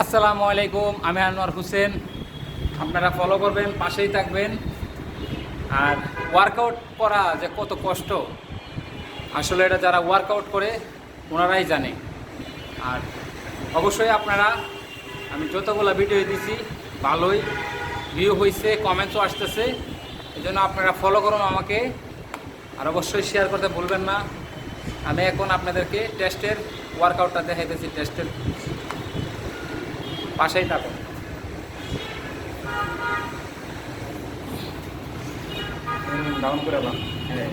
আসসালামু আলাইকুম, আমি আনোয়ার হোসেন। আপনারা ফলো করবেন, পাশেই থাকবেন। আর ওয়ার্কআউট করা যে কত কষ্ট, আসলে এটা যারা ওয়ার্কআউট করে, ওনারাই জানে। আর অবশ্যই আপনারা, আমি যতগুলো ভিডিও দিছি, ভালোই ভিউ হয়েছে কমেন্টসও আসতেছে। এই জন্য আপনারা ফলো করুন আমাকে। আর অবশ্যই শেয়ার করতে ভুলবেন না। আমি এখন আপনাদেরকে টেস্টের ওয়ার্কআউটটা দেখাইতেছি টেস্টের পাশেই থাকো। ডাউন করে হ্যাঁ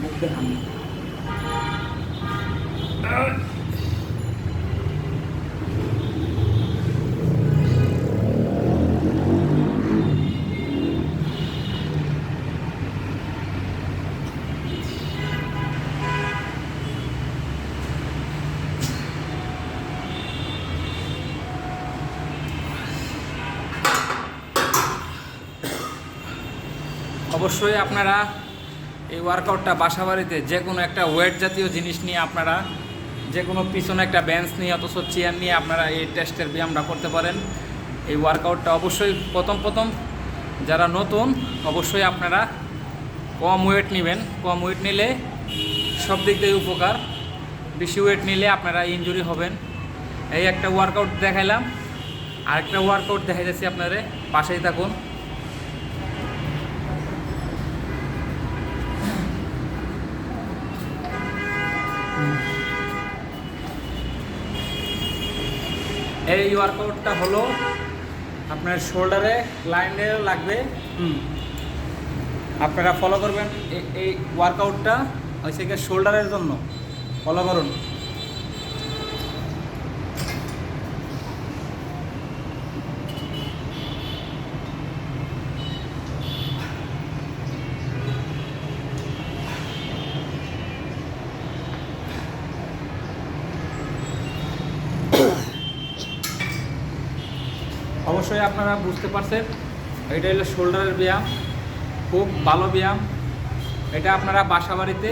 মুখ দেখান অবশ্যই আপনারা এই ওয়ার্কআউটটা বাসা বাড়িতে যে কোনো একটা ওয়েট জাতীয় জিনিস নিয়ে আপনারা যে কোনো পিছনে একটা বেঞ্চ নিয়ে অথচ চেয়ার নিয়ে আপনারা এই টেস্টের ব্যায়ামটা করতে পারেন। এই ওয়ার্কআউটটা অবশ্যই প্রথম প্রথম যারা নতুন, অবশ্যই আপনারা কম ওয়েট নেবেন। কম ওয়েট নিলে সব দিক থেকে উপকার। বেশি ওয়েট নিলে আপনারা ইনজুরি হবেন। এই একটা ওয়ার্কআউট দেখাইলাম। আরেকটা ওয়ার্কআউট দেখা যাচ্ছে আপনাদের। পাশেই থাকুন। এই ওয়ার্কআউটটা হলো আপনার শোল্ডারে লাইনে লাগবে। হুম। আপনারা ফলো করবেন এই ওয়ার্কআউটটা হয়েছে গিয়ে শোল্ডারের জন্য। ফলো করুন। অবশ্যই আপনারা বুঝতে পারছেন, এটা হলো শোল্ডারের ব্যায়াম, খুব ভালো ব্যায়াম। এটা আপনারা বাসা বাড়িতে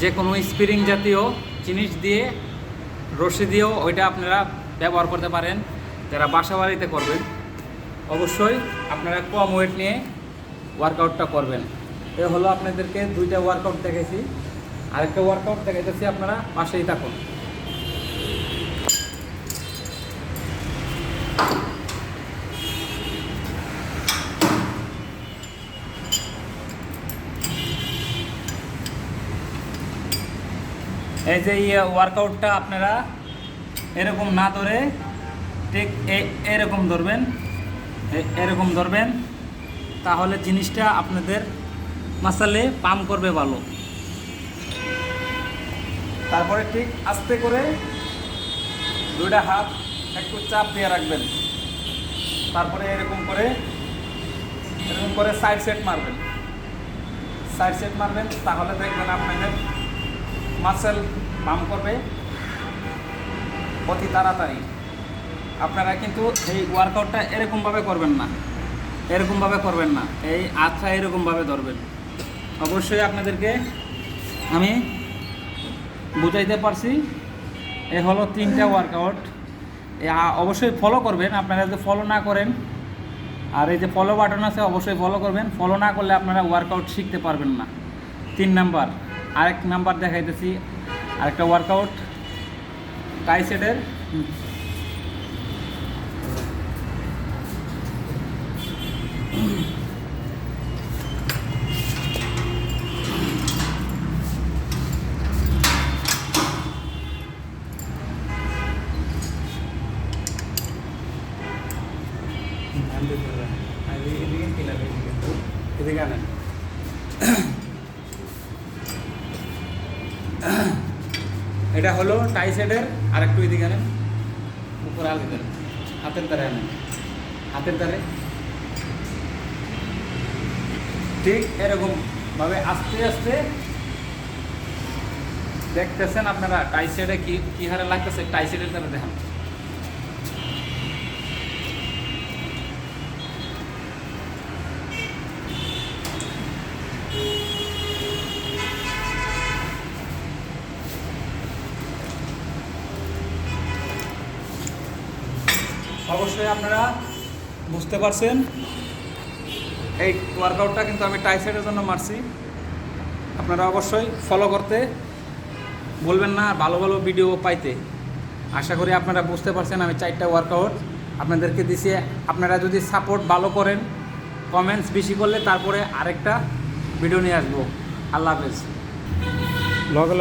যে কোনো স্প্রিং জাতীয় জিনিস দিয়ে, রশি দিয়েও ওইটা আপনারা ব্যবহার করতে পারেন, যারা বাসা বাড়িতে করবেন। অবশ্যই আপনারা কম ওয়েট নিয়ে ওয়ার্কআউটটা করবেন। এ হলো আপনাদেরকে দুইটা ওয়ার্কআউট দেখেছি আরেকটা ওয়ার্কআউট দেখাইতেছি আপনারা, পাশেই থাকুন। এই যে ওয়ার্কআউটটা আপনারা এরকম না ধরে ঠিক এরকম ধরবেন এরকম ধরবেন, তাহলে জিনিসটা আপনাদের মাসালে পাম্প করবে ভালো। তারপরে ঠিক আস্তে করে দুইটা হাত একটু চাপ দিয়ে রাখবেন। তারপরে এরকম করে এরকম করে সাইড সেট মারবেন। সাইড সেট মারবেন, তাহলে দেখবেন আপনাদের মাসেল পাম্প করবে। অতি তাড়াতাড়ি। আপনারা কিন্তু এই ওয়ার্কআউটটা এরকমভাবে করবেন না। এরকমভাবে করবেন না। এই আচ্ছা এরকমভাবে ধরবেন। অবশ্যই আপনাদেরকে আমি বুঝাইতে পারছি। এ হলো তিনটা ওয়ার্কআউট অবশ্যই ফলো করবেন। আপনারা যদি ফলো না করেন, আর এই যে ফলো বাটন আছে, অবশ্যই ফলো করবেন। ফলো না করলে আপনারা ওয়ার্কআউট শিখতে পারবেন না। তিন নাম্বার। আরেক নাম্বার দেখাইতেছি আরেকটা ওয়ার্কআউট টাইসেটের এদিকে আনেন। এটা হলো টাই সেটের আর একটু এদিকে আনেন। উপর আর ভিতরে হাতের দ্বারে আনেন। হাতের দ্বারে। ঠিক এরকম ভাবে আস্তে আস্তে দেখতেছেন আপনারা টাই সেটে কি কি হারে লাগতেছে? টাই সেটের দ্বারা দেখান। অবশ্যই আপনারা বুঝতে পারছেন। এই ওয়ার্কআউটটা কিন্তু আমি টাইসাইডের জন্য মারছি। আপনারা অবশ্যই ফলো করতে বলবেন না ভালো ভালো ভিডিও পাইতে। আশা করি আপনারা বুঝতে পারছেন আমি চারটা ওয়ার্কআউট আপনাদেরকে দিছি। আপনারা যদি সাপোর্ট ভালো করেন কমেন্টস বেশি করলে তারপরে আরেকটা ভিডিও নিয়ে আসব। আল্লাহ হাফেজ। লগে